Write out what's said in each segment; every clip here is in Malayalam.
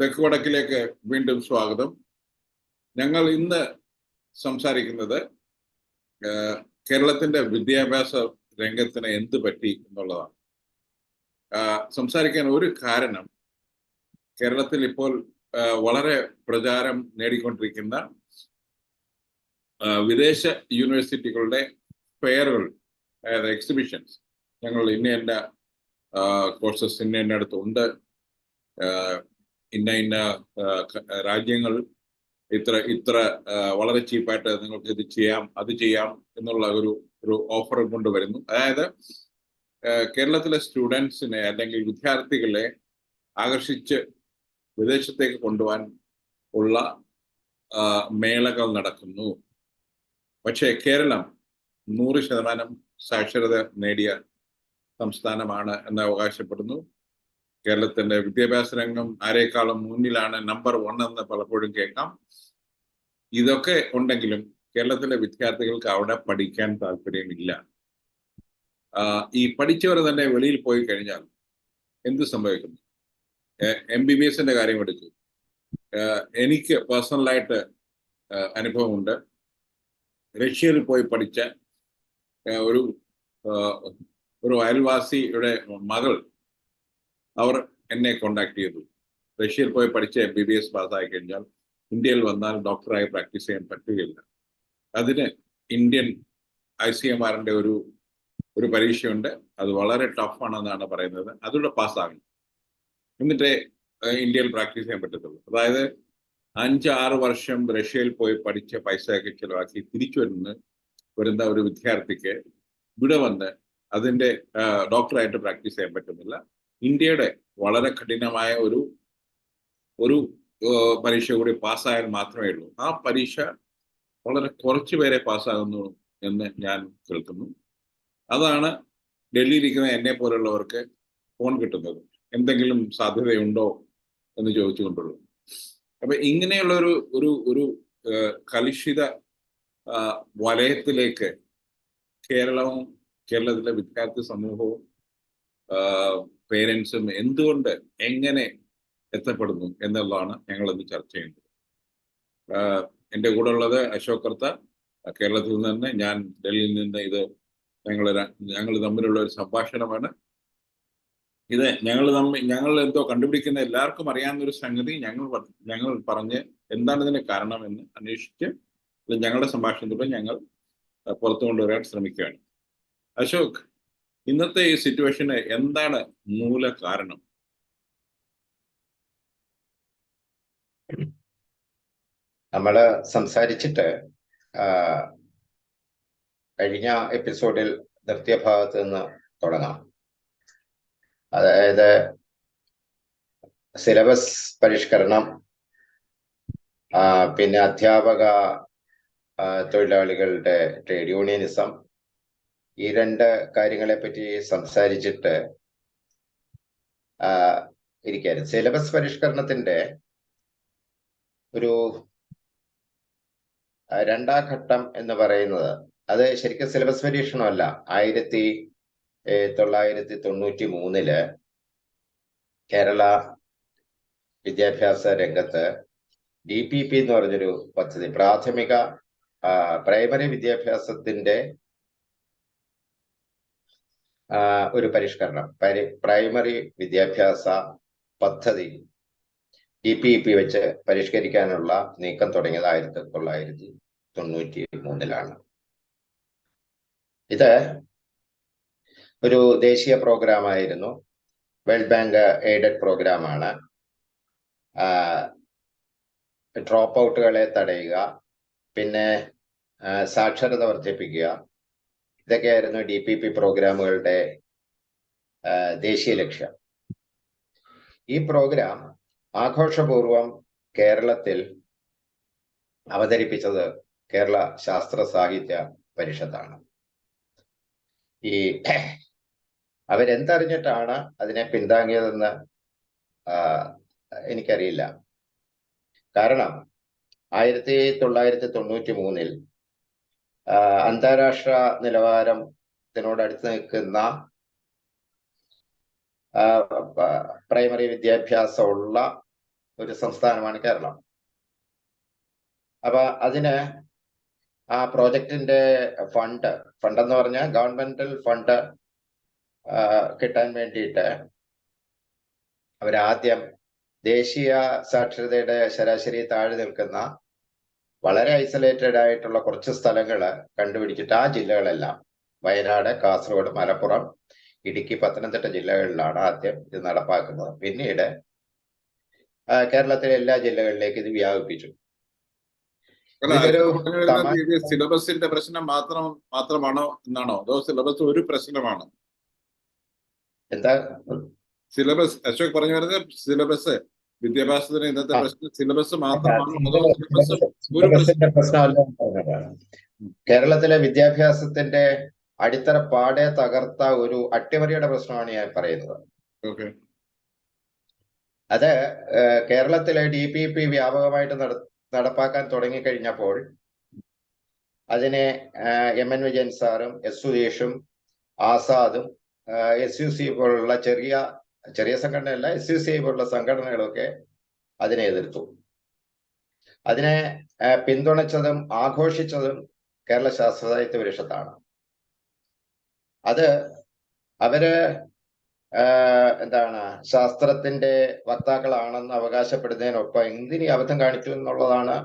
തെക്ക് വടക്കിലേക്ക് വീണ്ടും സ്വാഗതം. ഞങ്ങൾ ഇന്ന് സംസാരിക്കുന്നത് കേരളത്തിന്റെ വിദ്യാഭ്യാസ രംഗത്തിന് എന്ത് പറ്റി എന്നുള്ളതാണ്. സംസാരിക്കാൻ ഒരു കാരണം കേരളത്തിൽ ഇപ്പോൾ വളരെ പ്രചാരം നേടിക്കൊണ്ടിരിക്കുന്ന വിദേശ യൂണിവേഴ്സിറ്റികളുടെ ഫെയറുകൾ അതായത് എക്സിബിഷൻസ്. ഞങ്ങൾ ഇന്ന എന്റെ കോഴ്സസ് ഇന്ന എന്റെ അടുത്തുണ്ട് ഇന്ന ഇന്ന രാജ്യങ്ങൾ ഇത്ര ഇത്ര വളരെ ചീപ്പായിട്ട് നിങ്ങൾക്ക് ഇത് ചെയ്യാം അത് ചെയ്യാം എന്നുള്ള ഒരു ഒരു ഓഫർ കൊണ്ടുവരുന്നു അതായത് കേരളത്തിലെ സ്റ്റുഡൻസിനെ അല്ലെങ്കിൽ വിദ്യാർത്ഥികളെ ആകർഷിച്ച് വിദേശത്തേക്ക് കൊണ്ടുപോകാൻ ഉള്ള മേളകൾ നടക്കുന്നു. പക്ഷേ കേരളം നൂറ് ശതമാനം സാക്ഷരത നേടിയ സംസ്ഥാനമാണ് എന്ന് അവകാശപ്പെടുന്നു. കേരളത്തിന്റെ വിദ്യാഭ്യാസ രംഗം ആരേക്കാളും മുന്നിലാണ് നമ്പർ വൺ എന്ന് പലപ്പോഴും കേൾക്കാം. ഇതൊക്കെ ഉണ്ടെങ്കിലും കേരളത്തിലെ വിദ്യാർത്ഥികൾക്ക് അവിടെ പഠിക്കാൻ താല്പര്യമില്ല. ഈ പഠിച്ചവർ തന്നെ വെളിയിൽ പോയി കഴിഞ്ഞാൽ എന്ത് സംഭവിക്കും? എം ബി ബി എസിന്റെ കാര്യം എടുക്കൂ എനിക്ക് പേഴ്സണലായിട്ട് അനുഭവമുണ്ട്. റഷ്യയിൽ പോയി പഠിച്ച ഒരു ഒരു അയൽവാസിയുടെ മകൾ അവർ എന്നെ കോണ്ടാക്ട് ചെയ്തു. റഷ്യയിൽ പോയി പഠിച്ച എം ബി ബി എസ് പാസ്സായി കഴിഞ്ഞാൽ ഇന്ത്യയിൽ വന്നാൽ ഡോക്ടറായി പ്രാക്ടീസ് ചെയ്യാൻ പറ്റുകയില്ല. അതിന് ഇന്ത്യൻ ഐ സി എം ആറിന്റെ ഒരു ഒരു പരീക്ഷയുണ്ട്. അത് വളരെ ടഫാണെന്നാണ് പറയുന്നത്. അതിലൂടെ പാസ്സാകണം എന്നിട്ടേ ഇന്ത്യയിൽ പ്രാക്ടീസ് ചെയ്യാൻ പറ്റത്തുള്ളൂ. അതായത് അഞ്ച് ആറ് വർഷം റഷ്യയിൽ പോയി പഠിച്ച പൈസയൊക്കെ ചിലവാക്കി തിരിച്ചു വരുന്ന വരുന്ന ഒരു വിദ്യാർത്ഥിക്ക് ഇവിടെ വന്ന് അതിന്റെ ഡോക്ടറായിട്ട് പ്രാക്ടീസ് ചെയ്യാൻ പറ്റുന്നില്ല. ഇന്ത്യയുടെ വളരെ കഠിനമായ ഒരു ഒരു പരീക്ഷ കൂടി പാസ്സായാൽ മാത്രമേ ഉള്ളൂ. ആ പരീക്ഷ വളരെ കുറച്ച് പേരെ പാസ്സാകുന്നു എന്ന് ഞാൻ കേൾക്കുന്നു. അതാണ് ഡൽഹിയിലിരിക്കുന്ന എന്നെ പോലുള്ളവർക്ക് ഫോൺ കിട്ടുന്നത്. എന്തെങ്കിലും സാധ്യതയുണ്ടോ എന്ന് ചോദിച്ചുകൊണ്ടുള്ളൂ. അപ്പൊ ഇങ്ങനെയുള്ള ഒരു ഒരു ഒരു കലുഷിത വലയത്തിലേക്ക് കേരളവും കേരളത്തിലെ വിദ്യാർത്ഥി സമൂഹവും പേരൻസും എന്തുകൊണ്ട് എങ്ങനെ എത്തപ്പെടുന്നു എന്നുള്ളതാണ് ഞങ്ങൾ ഇന്ന് ചർച്ച ചെയ്യുന്നത് എന്റെ കൂടെ ഉള്ളത് അശോക് കർത്ത. കേരളത്തിൽ നിന്ന് തന്നെ ഞാൻ ഡൽഹിയിൽ നിന്ന് ഇത് ഞങ്ങൾ ഞങ്ങൾ തമ്മിലുള്ള ഒരു സംഭാഷണമാണ്. ഇത് ഞങ്ങൾ തമ്മിൽ ഞങ്ങൾ എന്തോ കണ്ടുപിടിക്കുന്ന എല്ലാവർക്കും അറിയാവുന്ന ഒരു സംഗതി ഞങ്ങൾ ഞങ്ങൾ പറഞ്ഞ് എന്താണ് ഇതിന് കാരണമെന്ന് അന്വേഷിച്ച് ഞങ്ങളുടെ സംഭാഷണത്തിലൂടെ ഞങ്ങൾ പുറത്തു കൊണ്ടുവരാൻ ശ്രമിക്കുകയാണ്. അശോക് ഇന്നത്തെ ഈ സിറ്റുവേഷന് എന്താണ് മൂല കാരണം? നമ്മൾ സംസാരിച്ചിട്ട് കഴിഞ്ഞ എപ്പിസോഡിൽ നിർത്തിയ ഭാഗത്ത് നിന്ന് തുടങ്ങാം. അതായത് സിലബസ് പരിഷ്കരണം പിന്നെ അധ്യാപക തൊഴിലാളികളുടെ ട്രേഡ് യൂണിയനിസം ഈ രണ്ട് കാര്യങ്ങളെ പറ്റി സംസാരിച്ചിട്ട് ഇരിക്കായിരുന്നു. സിലബസ് പരിഷ്കരണത്തിന്റെ ഒരു രണ്ടാം ഘട്ടം എന്ന് പറയുന്നത് അത് ശരിക്കും സിലബസ് പരീക്ഷണമല്ല. ആയിരത്തി തൊള്ളായിരത്തി തൊണ്ണൂറ്റി മൂന്നിൽ കേരള വിദ്യാഭ്യാസ രംഗത്ത് ഡി പി പി എന്ന് പറഞ്ഞൊരു പദ്ധതി പ്രാഥമിക പ്രൈമറി വിദ്യാഭ്യാസത്തിന്റെ ഒരു പരിഷ്കരണം. പരി- പ്രൈമറി വിദ്യാഭ്യാസ പദ്ധതി ഡി പി പി വെച്ച് പരിഷ്കരിക്കാനുള്ള നീക്കം തുടങ്ങിയത് ആയിരത്തി തൊള്ളായിരത്തി തൊണ്ണൂറ്റി മൂന്നിലാണ് ഇത് ഒരു ദേശീയ പ്രോഗ്രാം ആയിരുന്നു. വേൾഡ് ബാങ്ക് എയ്ഡഡ് പ്രോഗ്രാമാണ് ഡ്രോപ്പ് ഔട്ടുകളെ തടയുക പിന്നെ സാക്ഷരത വർദ്ധിപ്പിക്കുക ഇതൊക്കെയായിരുന്നു ഡി പി പി പ്രോഗ്രാമുകളുടെ ദേശീയ ലക്ഷ്യം. ഈ പ്രോഗ്രാം ആഘോഷപൂർവം കേരളത്തിൽ അവതരിപ്പിച്ചത് കേരള ശാസ്ത്ര സാഹിത്യ പരിഷത്താണ്. ഈ അവരെന്തറിഞ്ഞിട്ടാണ് അതിനെ പിന്താങ്ങിയതെന്ന് എനിക്കറിയില്ല. കാരണം ആയിരത്തി തൊള്ളായിരത്തി തൊണ്ണൂറ്റി മൂന്നിൽ അന്താരാഷ്ട്ര നിലവാരത്തിനോട് അടുത്ത് നിൽക്കുന്ന പ്രൈമറി വിദ്യാഭ്യാസമുള്ള ഒരു സംസ്ഥാനമാണ് കേരളം. അപ്പൊ അതിന് ആ പ്രോജക്റ്റിന്റെ ഫണ്ട് ഫണ്ട് എന്ന് പറഞ്ഞാൽ ഗവൺമെന്റൽ ഫണ്ട് കിട്ടാൻ വേണ്ടിയിട്ട് അവരാദ്യം ദേശീയ സാക്ഷരതയുടെ ശരാശരി താഴെ നിൽക്കുന്ന വളരെ ഐസൊലേറ്റഡ് ആയിട്ടുള്ള കുറച്ച് സ്ഥലങ്ങൾ കണ്ടുപിടിച്ചിട്ട് ആ ജില്ലകളെല്ലാം വയനാട് കാസർഗോഡ് മലപ്പുറം ഇടുക്കി പത്തനംതിട്ട ജില്ലകളിലാണ് ആദ്യം ഇത് നടപ്പാക്കുന്നത്. പിന്നീട് കേരളത്തിലെ എല്ലാ ജില്ലകളിലേക്ക് ഇത് വ്യാപിപ്പിച്ചു. സിലബസിന്റെ പ്രശ്നം മാത്രം മാത്രമാണോ എന്നാണോ? അതോ സിലബസ് ഒരു പ്രശ്നമാണ്? എന്താ? സിലബസ് അശോക് പറഞ്ഞു വരുന്നത് സിലബസ് വിദ്യാഭ്യാസത്തിന് ഇന്നത്തെ പ്രശ്നം സിലബസ് മാത്രമാണ്. പ്രശ്നമല്ല കേരളത്തിലെ വിദ്യാഭ്യാസത്തിന്റെ അടിത്തറ പാടെ തകർത്ത ഒരു അട്ടിമറിയുടെ പ്രശ്നമാണ് ഞാൻ പറയുന്നത്. അത് കേരളത്തിലെ ഡി പി പി വ്യാപകമായിട്ട് നട നടപ്പാക്കാൻ തുടങ്ങിക്കഴിഞ്ഞപ്പോൾ അതിനെ എം എൻ വിജയൻ സാറും എസ് സുരേഷും ആസാദും എസ് യു സി പോലുള്ള ചെറിയ ചെറിയ സംഘടനയല്ല എസ് യു സി ഐ പോലുള്ള സംഘടനകളൊക്കെ അതിനെ എതിർത്തു. അതിനെ പിന്തുണച്ചതും ആഘോഷിച്ചതും കേരള ശാസ്ത്ര സാഹിത്യ പരിഷത്താണ്. അത് അവർ എന്താണ് ശാസ്ത്രത്തിന്റെ വക്താക്കളാണെന്ന് അവകാശപ്പെടുന്നതിനൊപ്പം എന്തിനീ അബദ്ധം കാണിച്ചു എന്നുള്ളതാണ്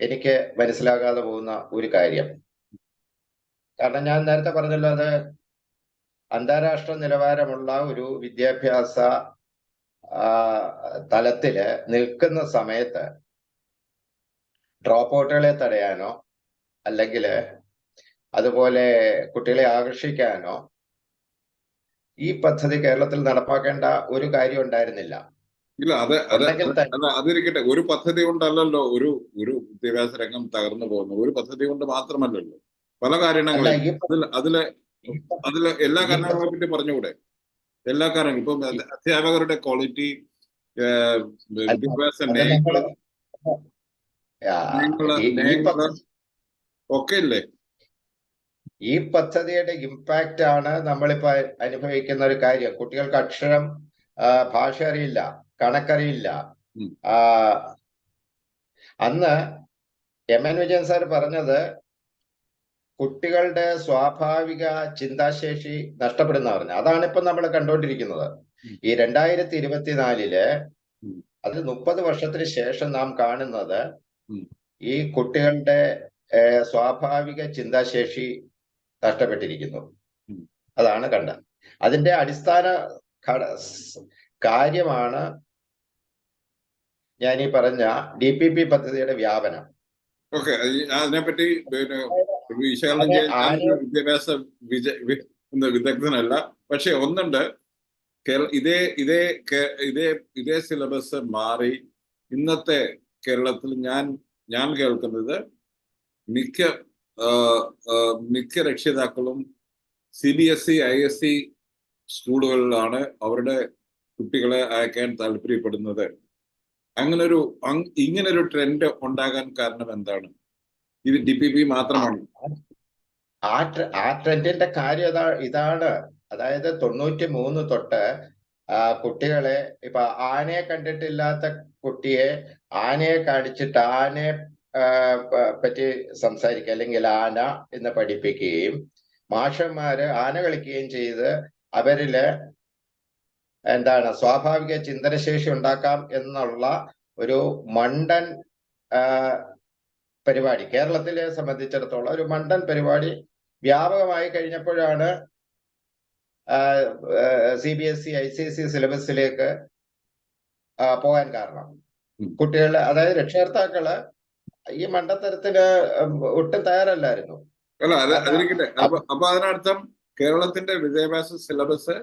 എനിക്ക് മനസ്സിലാകാതെ പോകുന്ന ഒരു കാര്യം. കാരണം ഞാൻ നേരത്തെ പറഞ്ഞല്ലോ അത് അന്താരാഷ്ട്ര നിലവാരമുള്ള ഒരു വിദ്യാഭ്യാസ തലത്തിൽ നിൽക്കുന്ന സമയത്ത് ഡ്രോപ്പ് ഔട്ടുകളെ തടയാനോ അല്ലെങ്കിൽ അതുപോലെ കുട്ടികളെ ആകർഷിക്കാനോ ഈ പദ്ധതി കേരളത്തിൽ നടപ്പാക്കേണ്ട ഒരു കാര്യം ഉണ്ടായിരുന്നില്ല. ഇല്ല അത് അതിരിക്കട്ടെ ഒരു പദ്ധതി കൊണ്ടല്ലല്ലോ ഒരു ഒരു വിദ്യാഭ്യാസ രംഗം തകർന്നു പോകുന്നത്. ഒരു പദ്ധതി കൊണ്ട് മാത്രമല്ലല്ലോ പല കാര്യങ്ങളും കാരണങ്ങളും. അതിൽ അതിൽ ഈ അതിൽ എല്ലാ കാരണങ്ങളെ പറ്റി പറഞ്ഞുകൂടെ? എല്ലാ കാരണങ്ങളും. ഇപ്പം അധ്യാപകരുടെ ക്വാളിറ്റി വിദ്യാഭ്യാസ ഒക്കെ ഇല്ലേ ഈ പദ്ധതിയുടെ ഇമ്പാക്റ്റ് ആണ് നമ്മളിപ്പോ അനുഭവിക്കുന്ന ഒരു കാര്യം. കുട്ടികൾക്ക് അക്ഷരം ഭാഷ അറിയില്ല കണക്കറിയില്ല. അന്ന് എം. എൻ. വിജയൻ സാർ പറഞ്ഞത് കുട്ടികളുടെ സ്വാഭാവിക ചിന്താശേഷി നഷ്ടപ്പെടുന്ന പറഞ്ഞു അതാണ് ഇപ്പൊ നമ്മൾ കണ്ടുകൊണ്ടിരിക്കുന്നത്. ഈ രണ്ടായിരത്തി ഇരുപത്തിനാലിൽ അത് മുപ്പത് വർഷത്തിന് ശേഷം നാം കാണുന്നത് ഈ കുട്ടികളുടെ സ്വാഭാവിക ചിന്താശേഷി നഷ്ടപ്പെട്ടിരിക്കുന്നു. അതാണ് കണ്ട അതിന്റെ അടിസ്ഥാന കാര്യമാണ് ഞാൻ ഈ പറഞ്ഞ ഡി പി പി പദ്ധതിയുടെ വ്യാപനം. ഓക്കെ അതിനെപ്പറ്റി പിന്നെ വിശകലനം ചെയ്യാൻ വിദ്യാഭ്യാസ വിജ വിദഗ്ധനല്ല. പക്ഷെ ഒന്നുണ്ട്. കേര- ഇതേ ഇതേ ഇതേ ഇതേ സിലബസ് മാറി ഇന്നത്തെ കേരളത്തിൽ ഞാൻ ഞാൻ കേൾക്കുന്നത് മിക്ക മിക്ക രക്ഷിതാക്കളും C B S E I S C സ്കൂളുകളിലാണ് അവരുടെ കുട്ടികളെ അയക്കാൻ താല്പര്യപ്പെടുന്നത്. അങ്ങനൊരു ഇങ്ങനൊരു ട്രെൻഡ് ഉണ്ടാകാൻ കാരണം എന്താണ്? ഇത് ഡി പി പി മാത്രമാണ്. ആ ട്രെൻഡിന്റെ കാര്യം ഇതാ ഇതാണ്. അതായത് തൊണ്ണൂറ്റി മൂന്ന് തൊട്ട് കുട്ടികളെ ഇപ്പൊ ആനയെ കണ്ടിട്ടില്ലാത്ത കുട്ടിയെ ആനയെ കാണിച്ചിട്ട് ആനയെ പറ്റി സംസാരിക്കുക. അല്ലെങ്കിൽ ആന എന്ന് പഠിപ്പിക്കുകയും മാഷന്മാര് ആന കളിക്കുകയും ചെയ്ത് അവരിൽ എന്താണ് സ്വാഭാവിക ചിന്തനശേഷി ഉണ്ടാക്കാം എന്നുള്ള ഒരു മണ്ടൻ പരിപാടി. കേരളത്തിലെ സംബന്ധിച്ചിടത്തോളം ഒരു മണ്ടൻ പരിപാടി വ്യാപകമായി കഴിഞ്ഞപ്പോഴാണ് C B S E I C S E സിലബസിലേക്ക് പോകാൻ കാരണം. കുട്ടികൾ കുട്ടികളെ അതായത് രക്ഷകർത്താക്കൾ ഈ മണ്ടത്തരത്തിന് ഒട്ടും തയ്യാറല്ലായിരുന്നു. അല്ല അത് അതിരിക്കട്ടെ. അപ്പൊ അപ്പൊ അതിനർത്ഥം കേരളത്തിന്റെ വിദ്യാഭ്യാസ സിലബസ്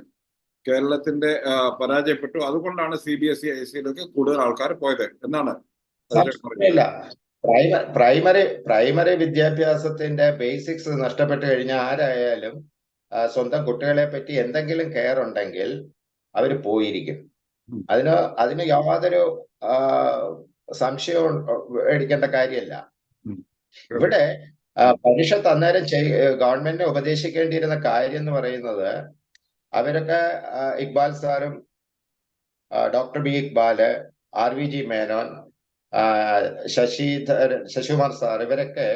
കേരളത്തിന്റെ പരാജയപ്പെട്ടു. അതുകൊണ്ടാണ് C B S E I സിയിലേക്ക് കൂടുതൽ ആൾക്കാർ പോയത്. എന്നാണ്. ഇല്ല പ്രൈമറി പ്രൈമറി വിദ്യാഭ്യാസത്തിന്റെ ബേസിക്സ് നഷ്ടപ്പെട്ടു കഴിഞ്ഞാൽ ആരായാലും സ്വന്തം കുട്ടികളെ പറ്റി എന്തെങ്കിലും കെയർ ഉണ്ടെങ്കിൽ അവർ പോയിരിക്കും. അതിന് അതിന് യാതൊരു സംശയവും എടുക്കേണ്ട കാര്യമല്ല ഇവിടെ പരീക്ഷ പരിഷത്ത് അന്നേരം ചെയ്- ഗവൺമെന്റിനെ ഉപദേശിക്കേണ്ടിയിരുന്ന കാര്യം എന്ന് പറയുന്നത് അവരൊക്കെ ഇക്ബാൽ സാറും doctor B Iqbal R V G Menon Sasidhar Sasikumar sir ഇവരൊക്കെ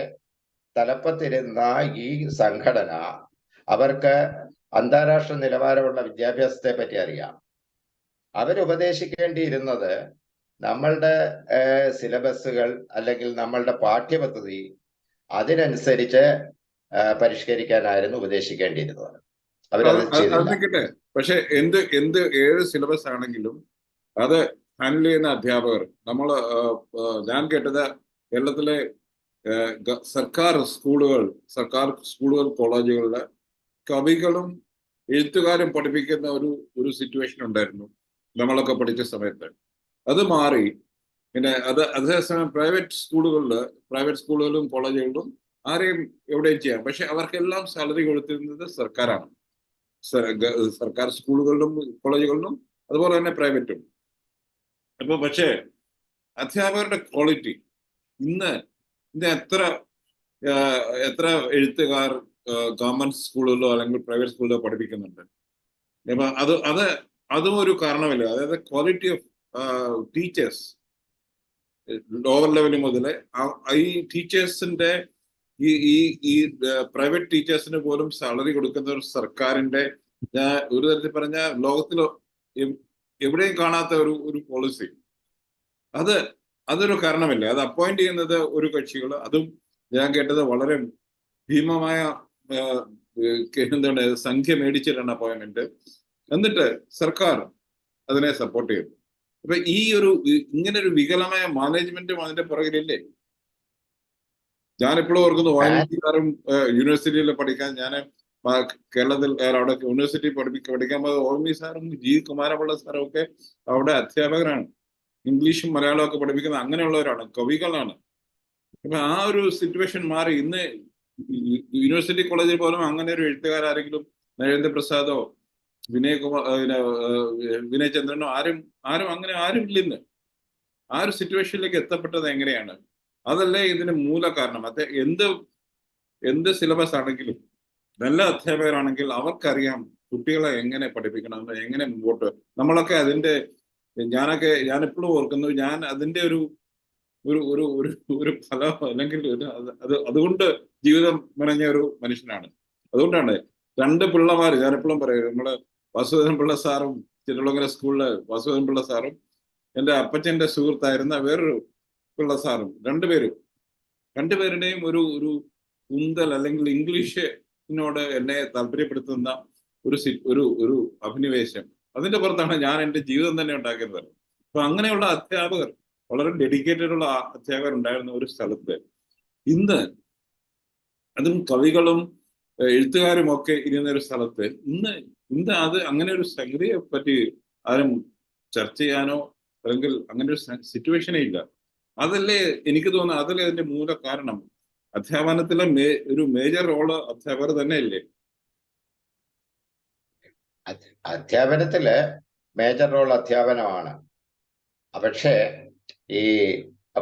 തലപ്പത്തിരുന്ന ഈ സംഘടന. അവർക്ക് അന്താരാഷ്ട്ര നിലവാരമുള്ള വിദ്യാഭ്യാസത്തെ പറ്റി അറിയാം. അവരുപദേശിക്കേണ്ടിയിരുന്നത് നമ്മളുടെ സിലബസുകൾ അല്ലെങ്കിൽ നമ്മളുടെ പാഠ്യപദ്ധതി അതിനനുസരിച്ച് പരിഷ്കരിക്കാനായിരുന്നു ഉപദേശിക്കേണ്ടിയിരുന്നത്. അവരത് പക്ഷെ എന്ത് എന്ത് ഏഴ് സിലബസ് ആണെങ്കിലും അത് ഹാൻഡിൽ ചെയ്യുന്ന അധ്യാപകർ. നമ്മൾ ഞാൻ കേട്ടത് കേരളത്തിലെ സർക്കാർ സ്കൂളുകൾ സർക്കാർ സ്കൂളുകൾ കോളേജുകളിലെ കവികളും എഴുത്തുകാരും പഠിപ്പിക്കുന്ന ഒരു ഒരു സിറ്റുവേഷൻ ഉണ്ടായിരുന്നു നമ്മളൊക്കെ പഠിച്ച സമയത്ത്. അത് മാറി. പിന്നെ അത് അതേസമയം പ്രൈവറ്റ് സ്കൂളുകളിൽ പ്രൈവറ്റ് സ്കൂളുകളിലും കോളേജുകളിലും ആരെയും എവിടെയും ചെയ്യാം. പക്ഷെ അവർക്കെല്ലാം സാലറി കൊടുത്തിരുന്നത് സർക്കാരാണ്. സർക്കാർ സ്കൂളുകളിലും കോളേജുകളിലും അതുപോലെ തന്നെ പ്രൈവറ്റും. അപ്പൊ പക്ഷേ അധ്യാപകരുടെ ക്വാളിറ്റി. ഇന്ന് ഇന്ന് എത്ര എത്ര എഴുത്തുകാർ ഗവൺമെന്റ് സ്കൂളിലോ അല്ലെങ്കിൽ പ്രൈവറ്റ് സ്കൂളിലോ പഠിപ്പിക്കുന്നുണ്ട്? അപ്പൊ അത് അത് അതും ഒരു കാരണമല്ല? അതായത് quality of teachers lower level മുതൽ ഈ ടീച്ചേഴ്സിന്റെ ഈ ഈ ഈ പ്രൈവറ്റ് ടീച്ചേഴ്സിന് പോലും സാലറി കൊടുക്കുന്ന ഒരു സർക്കാരിന്റെ ഒരു തരത്തിൽ പറഞ്ഞ ലോകത്തിൽ എവിടെയും കാണാത്ത ഒരു ഒരു പോളിസി അത് അതൊരു കാരണമില്ല? അത് അപ്പോയിന്റ് ചെയ്യുന്നത് ഒരു കക്ഷികൾ അതും ഞാൻ കേട്ടത് വളരെ ഭീമമായ എന്താണ് സംഖ്യ മേടിച്ചിട്ടാണ് അപ്പോയിന്റ്മെന്റ് എന്നിട്ട് സർക്കാർ അതിനെ സപ്പോർട്ട് ചെയ്തു അപ്പൊ ഈ ഒരു ഇങ്ങനെ ഒരു വികലമായ മാനേജ്മെന്റും അതിന്റെ പുറകിലില്ലേ? ഞാനിപ്പോഴും ഓർക്കുന്നു വായനക്കാരും യൂണിവേഴ്സിറ്റിയിൽ പഠിക്കാൻ ഞാൻ കേരളത്തിൽ അവിടെ യൂണിവേഴ്സിറ്റി പഠിപ്പി പഠിക്കാൻ പോയത് ഓർമി സാറും ജി കുമാരപിള്ള സാറും ഒക്കെ അവിടെ അധ്യാപകരാണ്. ഇംഗ്ലീഷും മലയാളവും ഒക്കെ പഠിപ്പിക്കുന്ന അങ്ങനെയുള്ളവരാണ് കവികളാണ്. അപ്പൊ ആ ഒരു സിറ്റുവേഷൻ മാറി. ഇന്ന് യൂണിവേഴ്സിറ്റി കോളേജിൽ പോലും അങ്ങനെ ഒരു എഴുത്തുകാരെങ്കിലും നരേന്ദ്ര പ്രസാദോ വിനയ് കുമാർ ഏ, പിന്നെ, ഏ, വിനയ് ചന്ദ്രനോ ആരും ആരും അങ്ങനെ ആരും ഇല്ലെന്ന് ആ ഒരു സിറ്റുവേഷനിലേക്ക് എത്തപ്പെട്ടത് എങ്ങനെയാണ്? അതല്ലേ ഇതിന് മൂല കാരണം അത് എന്ത് എന്ത് സിലബസ് ആണെങ്കിലും നല്ല അധ്യാപകരാണെങ്കിൽ അവർക്കറിയാം കുട്ടികളെ എങ്ങനെ പഠിപ്പിക്കണം എങ്ങനെ മുമ്പോട്ട് നമ്മളൊക്കെ അതിന്റെ ഞാനൊക്കെ ഞാൻ എപ്പോഴും ഓർക്കുന്നു ഞാൻ അതിന്റെ ഒരു ഒരു ഒരു ഒരു ഒരു ഫലം അല്ലെങ്കിൽ അത് അത് അതുകൊണ്ട് ജീവിതം മെനഞ്ഞ ഒരു മനുഷ്യനാണ്. അതുകൊണ്ടാണ് രണ്ട് പിള്ളമാര് ഞാൻ എപ്പോഴും പറയും നമ്മൾ വാസുദേവൻ പിള്ള സാറും തിരുവള്ളങ്കര സ്കൂളിലെ വാസുദേവൻ പിള്ള സാറും എന്റെ അപ്പച്ചന്റെ സുഹൃത്തായിരുന്ന വേറൊരു പിള്ള സാറും രണ്ടുപേരും രണ്ടുപേരുടെയും ഒരു ഒരു ഉന്തൽ അല്ലെങ്കിൽ ഇംഗ്ലീഷിനോട് എന്നെ താല്പര്യപ്പെടുത്തുന്ന ഒരു ഒരു ഒരു അഭിനിവേശം. അതിന്റെ പുറത്താണ് ഞാൻ എന്റെ ജീവിതം തന്നെ ഉണ്ടാക്കിയത് അപ്പൊ അങ്ങനെയുള്ള അധ്യാപകർ വളരെ ഡെഡിക്കേറ്റഡ് ഉള്ള അധ്യാപകർ ഉണ്ടായിരുന്ന ഒരു സ്ഥലത്ത് ഇന്ന് അതും കവികളും എഴുത്തുകാരും ഒക്കെ ഇരുന്ന ഒരു സ്ഥലത്ത് ഇന്ന് ഇന്ന് അത് അങ്ങനെ ഒരു സംഗതിയെ പറ്റി ആരും ചർച്ച ചെയ്യാനോ അല്ലെങ്കിൽ അങ്ങനെ ഒരു സിറ്റുവേഷനേ ഇല്ല. അതല്ലേ എനിക്ക് തോന്നുന്നത്? അതല്ലേ അതിന്റെ മൂല കാരണം അധ്യാപനത്തിലെ മേ ഒരു മേജർ റോൾ അധ്യാപകർ തന്നെയല്ലേ? അധ്- അധ്യാപനത്തിൽ മേജർ റോൾ അധ്യാപനമാണ്. പക്ഷെ ഈ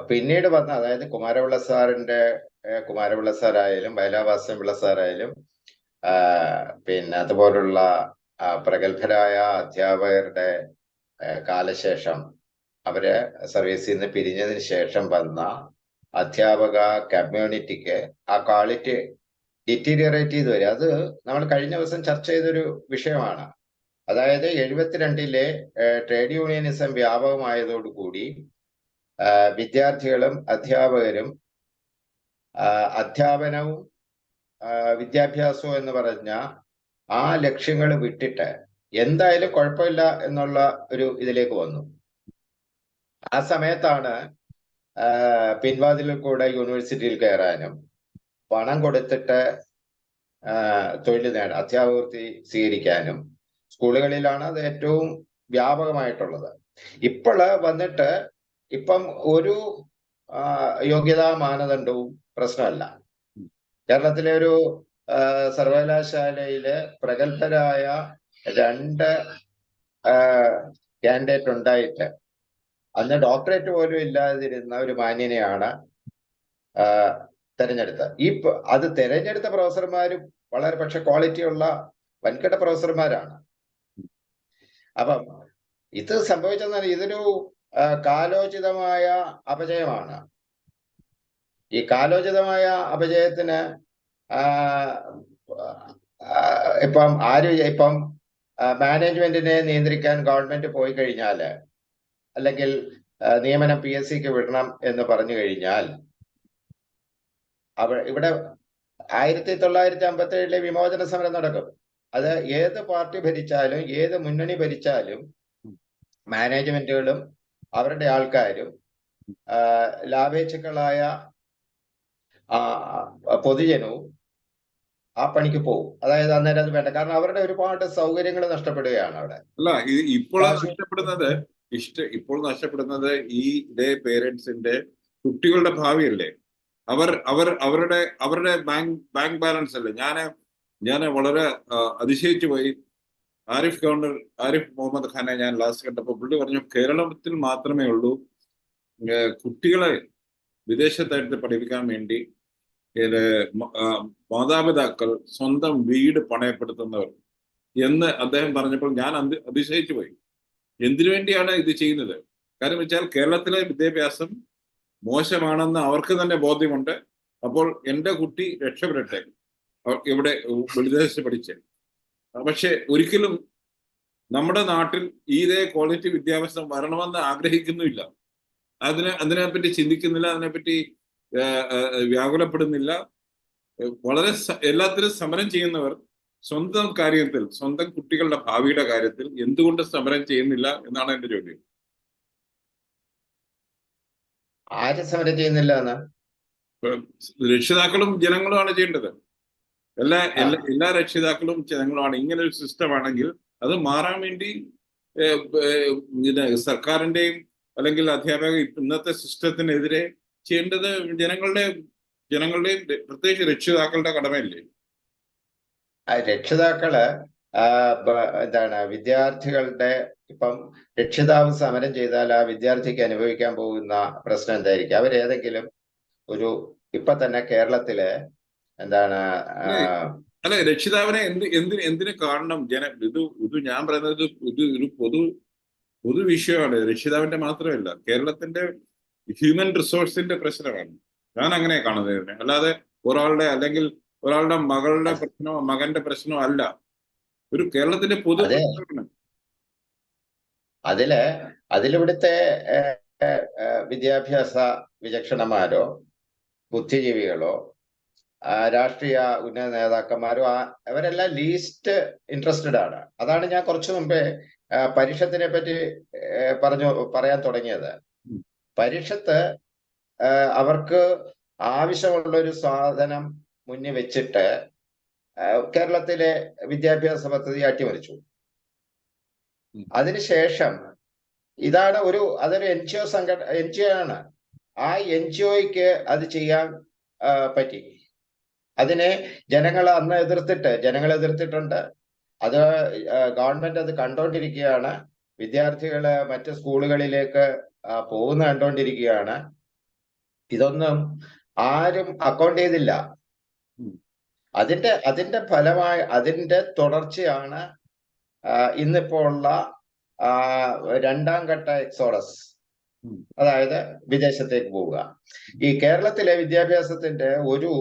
പിന്നീട് വന്ന അതായത് കുമാരപിള്ള സാറിന്റെ കുമാരവിള്ള സാറായാലും വയലാവാസൻ പിള്ള സാറായാലും പിന്നെ അതുപോലുള്ള പ്രഗത്ഭരായ അധ്യാപകരുടെ കാലശേഷം അവർ സർവീസിൽ നിന്ന് പിരിഞ്ഞതിന് ശേഷം വന്ന അധ്യാപക കമ്മ്യൂണിറ്റിക്ക് ആ ക്വാളിറ്റി ഡിറ്റീരിയറേറ്റ് ചെയ്ത് വരും അത് നമ്മൾ കഴിഞ്ഞ ദിവസം ചർച്ച ചെയ്തൊരു വിഷയമാണ്. അതായത് എഴുപത്തിരണ്ടിലെ ട്രേഡ് യൂണിയനിസം വ്യാപകമായതോടുകൂടി വിദ്യാർത്ഥികളും അധ്യാപകരും അധ്യാപനവും വിദ്യാഭ്യാസവും എന്ന് പറഞ്ഞ ആ ലക്ഷ്യങ്ങൾ വിട്ടിട്ട് എന്തായാലും കുഴപ്പമില്ല എന്നുള്ള ഒരു ഇതിലേക്ക് വന്നു. ആ സമയത്താണ് പിൻവാതിലിൽ കൂടെ യൂണിവേഴ്സിറ്റിയിൽ കയറാനും പണം കൊടുത്തിട്ട് തൊഴിൽ നേടാൻ അധ്യാപകർത്തി സ്വീകരിക്കാനും സ്കൂളുകളിലാണ് അത് ഏറ്റവും വ്യാപകമായിട്ടുള്ളത്. ഇപ്പോൾ വന്നിട്ട് ഇപ്പം ഒരു യോഗ്യതാ മാനദണ്ഡവും പ്രശ്നമല്ല. കേരളത്തിലെ ഒരു സർവകലാശാലയിലെ പ്രഗത്ഭരായ രണ്ട് കാൻഡിഡേറ്റ് ഉണ്ടായിട്ട് അന്ന് ഡോക്ടറേറ്റ് പോലും ഇല്ലാതിരുന്ന ഒരു മാന്യനെയാണ് തെരഞ്ഞെടുത്ത. ഈ അത് തെരഞ്ഞെടുത്ത പ്രൊഫസർമാരും വളരെ പക്ഷെ ക്വാളിറ്റി ഉള്ള വൻകിട പ്രൊഫസർമാരാണ്. അപ്പം ഇത് സംഭവിച്ചെന്നാൽ ഇതൊരു കാലോചിതമായ അപജയമാണ്. ഈ കാലോചിതമായ അപജയത്തിന് ഇപ്പം ആര് ഇപ്പം മാനേജ്മെന്റിനെ നിയന്ത്രിക്കാൻ ഗവൺമെന്റ് പോയി കഴിഞ്ഞാൽ അല്ലെങ്കിൽ നിയമനം പി എസ് സിക്ക് വിടണം എന്ന് പറഞ്ഞു കഴിഞ്ഞാൽ അവ ഇവിടെ ആയിരത്തി തൊള്ളായിരത്തി അമ്പത്തി ഏഴിലെ വിമോചന സമരം നടക്കും. അത് ഏത് പാർട്ടി ഭരിച്ചാലും ഏത് മുന്നണി ഭരിച്ചാലും മാനേജ്മെന്റുകളും അവരുടെ ആൾക്കാരും ലാഭേച്ഛക്കളായ പൊതുജനവും ആ പണിക്ക് പോകും. അതായത് അന്നേരം അത് വേണ്ട. കാരണം അവരുടെ ഒരുപാട് സൗകര്യങ്ങൾ നഷ്ടപ്പെടുകയാണ് അവിടെ. അല്ല ഇത് ഇപ്പോൾ നഷ്ടപ്പെടുന്നത്. ഇഷ്ട ഇപ്പോൾ നഷ്ടപ്പെടുന്നത് ഈ ഇതേ പേരൻസിന്റെ കുട്ടികളുടെ ഭാവിയല്ലേ? അവർ അവർ അവരുടെ അവരുടെ ബാങ്ക് ബാങ്ക് ബാലൻസ് അല്ലേ? ഞാൻ ഞാൻ വളരെ അതിശയിച്ചു പോയി. ആരിഫ് ഗവർണർ ആരിഫ് മുഹമ്മദ് ഖാനെ ഞാൻ ലാസ്റ്റ് കണ്ടപ്പോൾ പുള്ളി പറഞ്ഞു കേരളത്തിൽ മാത്രമേ ഉള്ളൂ കുട്ടികളെ വിദേശത്തായിട്ട് പഠിപ്പിക്കാൻ വേണ്ടി മാതാപിതാക്കൾ സ്വന്തം വീട് പണയപ്പെടുത്തുന്നവർ. എന്ന് അദ്ദേഹം പറഞ്ഞപ്പോൾ ഞാൻ അതിശയിച്ചു പോയി. എന്തിനു വേണ്ടിയാണ് ഇത് ചെയ്യുന്നത്? കാരണം വെച്ചാൽ കേരളത്തിലെ വിദ്യാഭ്യാസം മോശമാണെന്ന് അവർക്ക് തന്നെ ബോധ്യമുണ്ട്. അപ്പോൾ എന്റെ കുട്ടി രക്ഷപ്പെടട്ടെ. ഇവിടെ വിദേശത്ത് പഠിച്ച്. പക്ഷെ ഒരിക്കലും നമ്മുടെ നാട്ടിൽ ഇതേ ക്വാളിറ്റി വിദ്യാഭ്യാസം വരണമെന്ന് ആഗ്രഹിക്കുന്നുമില്ല. അതിനെ അതിനെപ്പറ്റി ചിന്തിക്കുന്നില്ല അതിനെപ്പറ്റി വ്യാകുലപ്പെടുന്നില്ല. വളരെ എല്ലാത്തിനും സമരം ചെയ്യുന്നവർ സ്വന്തം കാര്യത്തിൽ സ്വന്തം കുട്ടികളുടെ ഭാവിയുടെ കാര്യത്തിൽ എന്തുകൊണ്ട് സമരം ചെയ്യുന്നില്ല എന്നാണ് എന്റെ ചോദ്യം. ആര് സമരം ചെയ്യുന്നില്ല എന്ന്? രക്ഷിതാക്കളും ജനങ്ങളുമാണ് ചെയ്യേണ്ടത്. എല്ലാ എല്ലാ എല്ലാ രക്ഷിതാക്കളും ജനങ്ങളുമാണ്. ഇങ്ങനെ ഒരു സിസ്റ്റം ആണെങ്കിൽ അത് മാറാൻ വേണ്ടി സർക്കാരിന്റെയും അല്ലെങ്കിൽ അധ്യാപക ഇന്നത്തെ സിസ്റ്റത്തിനെതിരെ ചെയ്യേണ്ടത് ജനങ്ങളുടെ ജനങ്ങളുടെയും പ്രത്യേകിച്ച് രക്ഷിതാക്കളുടെ കടമയല്ലേ? രക്ഷിതാക്കൾ എന്താണ് വിദ്യാർത്ഥികളുടെ ഇപ്പം രക്ഷിതാവ് സമരം ചെയ്താൽ ആ വിദ്യാർത്ഥിക്ക് അനുഭവിക്കാൻ പോകുന്ന പ്രശ്നം എന്തായിരിക്കും? അവരേതെങ്കിലും ഒരു ഇപ്പൊ തന്നെ കേരളത്തിൽ എന്താണ് അല്ല? രക്ഷിതാവിനെ എന്ത് എന്തിന് എന്തിനു കാരണം? ജന ഇത് ഇത് ഞാൻ പറയുന്നത് ഇത് ഒരു പൊതു പൊതു വിഷയമാണ്. രക്ഷിതാവിന്റെ മാത്രമല്ല കേരളത്തിന്റെ ഹ്യൂമൻ റിസോഴ്സിന്റെ പ്രശ്നമാണ്. ഞാൻ അങ്ങനെ കാണുന്നത്. അല്ലാതെ ഒരാളുടെ അല്ലെങ്കിൽ ഒരാളുടെ മകളുടെ പ്രശ്നമോ മകന്റെ പ്രശ്നമോ അല്ല. ഒരു കേരളത്തിന്റെ പൊതു അതിൽ അതിലിവിടുത്തെ വിദ്യാഭ്യാസ വിചക്ഷണമാരോ ബുദ്ധിജീവികളോ രാഷ്ട്രീയ ഉന്നത നേതാക്കന്മാരോ ആ അവരെല്ലാം ലീസ്റ്റ് ഇൻട്രസ്റ്റഡ് ആണ്. അതാണ് ഞാൻ കുറച്ചു മുമ്പേ പരീക്ഷത്തിനെ പരിഷത്തിനെ പറ്റി പറഞ്ഞു പറയാൻ തുടങ്ങിയത്. പരീക്ഷത്ത് പരിഷത്ത് അവർക്ക് ആവശ്യമുള്ള ഒരു സാധനം മുന്നിൽ വെച്ചിട്ട് കേരളത്തിലെ വിദ്യാഭ്യാസ പദ്ധതി അട്ടിമറിച്ചു. അതിനുശേഷം ഇതാണ് ഒരു അതൊരു എൻ ജി ഒ സംഘടന എൻ ജി ഒ ആണ്. ആ എൻ ജി ഒക്ക് അത് ചെയ്യാൻ പറ്റി. അതിനെ ജനങ്ങൾ അന്ന് എതിർത്തിട്ട് ജനങ്ങൾ എതിർത്തിട്ടുണ്ട്. അത് ഗവൺമെന്റ് അത് കണ്ടോണ്ടിരിക്കുകയാണ്. വിദ്യാർത്ഥികൾ മറ്റ് സ്കൂളുകളിലേക്ക് പോകുന്ന കണ്ടോണ്ടിരിക്കുകയാണ്. ഇതൊന്നും ആരും അക്കൗണ്ട് ചെയ്തില്ല. അതിന്റെ അതിന്റെ ഫലമായി അതിന്റെ തുടർച്ചയാണ് ഇന്നിപ്പോ ഉള്ള രണ്ടാം ഘട്ട എക്സോഡസ് അതായത് വിദേശത്തേക്ക് പോവുക. ഈ കേരളത്തിലെ വിദ്യാഭ്യാസത്തിന്റെ ഒരു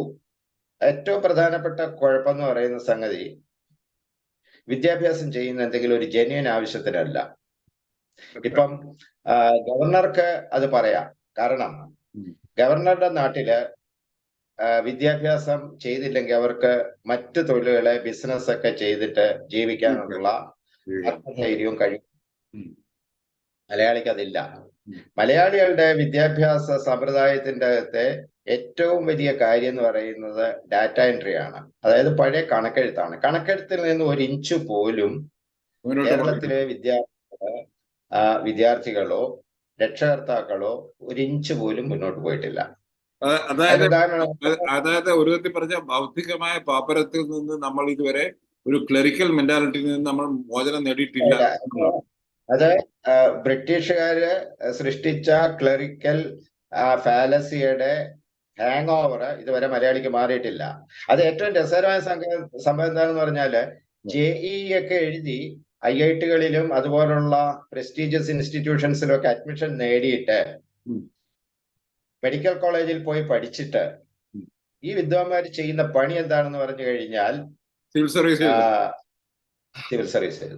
ഏറ്റവും പ്രധാനപ്പെട്ട കുഴപ്പം എന്ന് പറയുന്ന സംഗതി വിദ്യാഭ്യാസം ചെയ്യുന്ന എന്തെങ്കിലും ഒരു ജെന്യൻ ആവശ്യത്തിനല്ല. ഇപ്പം ഗവർണർക്ക് അത് പറയാം. കാരണം ഗവർണറുടെ നാട്ടിൽ വിദ്യാഭ്യാസം ചെയ്തില്ലെങ്കിൽ അവർക്ക് മറ്റു തൊഴിലുകളെ ബിസിനസ് ഒക്കെ ചെയ്തിട്ട് ജീവിക്കാനുള്ള ആത്മധൈര്യവും കഴിയും. മലയാളിക്ക് അതില്ല. മലയാളികളുടെ വിദ്യാഭ്യാസ സമ്പ്രദായത്തിന്റെ അകത്തെ ഏറ്റവും വലിയ കാര്യം എന്ന് പറയുന്നത് ഡാറ്റ എൻട്രി ആണ്. അതായത് പഴയ കണക്കെഴുത്താണ്. കണക്കെഴുത്തിൽ നിന്ന് ഒരു ഇഞ്ച് പോലും കേരളത്തിലെ വിദ്യാർത്ഥികൾ വിദ്യാർത്ഥികളോ രക്ഷകർത്താക്കളോ ഒരു ഇഞ്ച് പോലും മുന്നോട്ട് പോയിട്ടില്ല. അതായത് അതായത് ഒരു വിധത്തിൽ പറഞ്ഞ ഭൗതികമായ പാപ്പരത്തിൽ നിന്ന് നമ്മൾ ഇതുവരെ ഒരു ക്ലറിക്കൽ മെന്റാലിറ്റിയിൽ നിന്ന് നമ്മൾ മോചനം നേടിയിട്ടില്ല. അത് ബ്രിട്ടീഷുകാര് സൃഷ്ടിച്ച ക്ലറിക്കൽ ഫാലസിയുടെ ഹാങ് ഓവർ ഇതുവരെ മലയാളിക്ക് മാറിയിട്ടില്ല അത് ഏറ്റവും രസകരമായ സംഭവം എന്താണെന്ന് പറഞ്ഞാൽ ജെ ഇ ഒക്കെ എഴുതി ഐ ഐ ടികളിലും അതുപോലുള്ള പ്രസ്റ്റീജിയസ് ഇൻസ്റ്റിറ്റ്യൂഷൻസിലും ഒക്കെ അഡ്മിഷൻ നേടിയിട്ട്. മെഡിക്കൽ കോളേജിൽ പോയി പഠിച്ചിട്ട് ഈ വിദ്വാൻമാർ ചെയ്യുന്ന പണി എന്താണെന്ന് പറഞ്ഞു കഴിഞ്ഞാൽ സിവിൽ സർവീസ് സിവിൽ സർവീസ്.